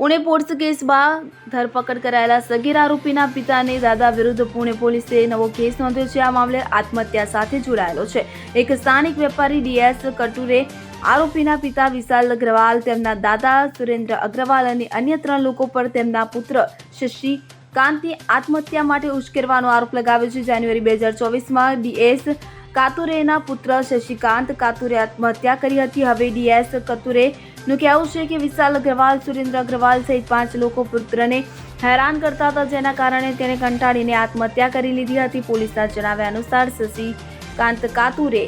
Pune ports કેસમાં ધરપકડ કરાયેલા સગીર આરોપીના પિતાને દાદા વિરુદ્ધ પુણે પોલીસે નવો કેસ નોંધ્યો છે. આ મામલે આત્મહત્યા સાથે જોડાયેલો છે. એક સ્થાનિક વેપારી ડીએસ કટુરે આરોપીના પિતા વિશાલ અગ્રવાલ, તેમના દાદા સુરેન્દ્ર અગ્રવાલ અને અન્ય ત્રણ લોકો પર તેમના પુત્ર શશી કાંતિ આત્મહત્યા માટે ઉશ્કેરવાનો આરોપ લગાવ્યો છે. જાન્યુઆરી બે હજાર ચોવીસમાં ડીએસ કાતુરેના પુત્ર શશિકાંત કાતુરે આત્મહત્યા કરી હતી. હવે ડીએસ કતુરે નું કહેવું છે કે વિશાલ અગ્રવાલ, સુરેન્દ્ર અગ્રવાલ સહિત પાંચ લોકો પુત્રને હેરાન કરતા હતા, જેના કારણે તેને કંટાળીને આત્મહત્યા કરી લીધી હતી. પોલીસના જણાવ્યા અનુસાર શશિકાંત કાતુરે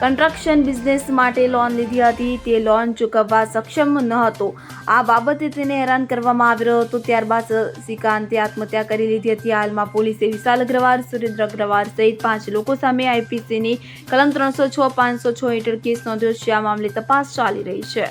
કન્સ્ટ્રક્શન બિઝનેસ માટે લોન લીધી હતી. તે લોન ચૂકવવા સક્ષમ ન હતો. આ બાબતે તેને હેરાન કરવામાં આવ્યો હતો. ત્યારબાદ શશિકાંતે આત્મહત્યા કરી લીધી હતી. હાલમાં પોલીસે વિશાલ અગ્રવાલ, સુરેન્દ્ર અગ્રવાલ સહિત પાંચ લોકો સામે આઈપીસીની કલમ ત્રણસો છ, પાંચસો છ હેઠળ કેસ નોંધ્યો છે. આ મામલે તપાસ ચાલી રહી છે.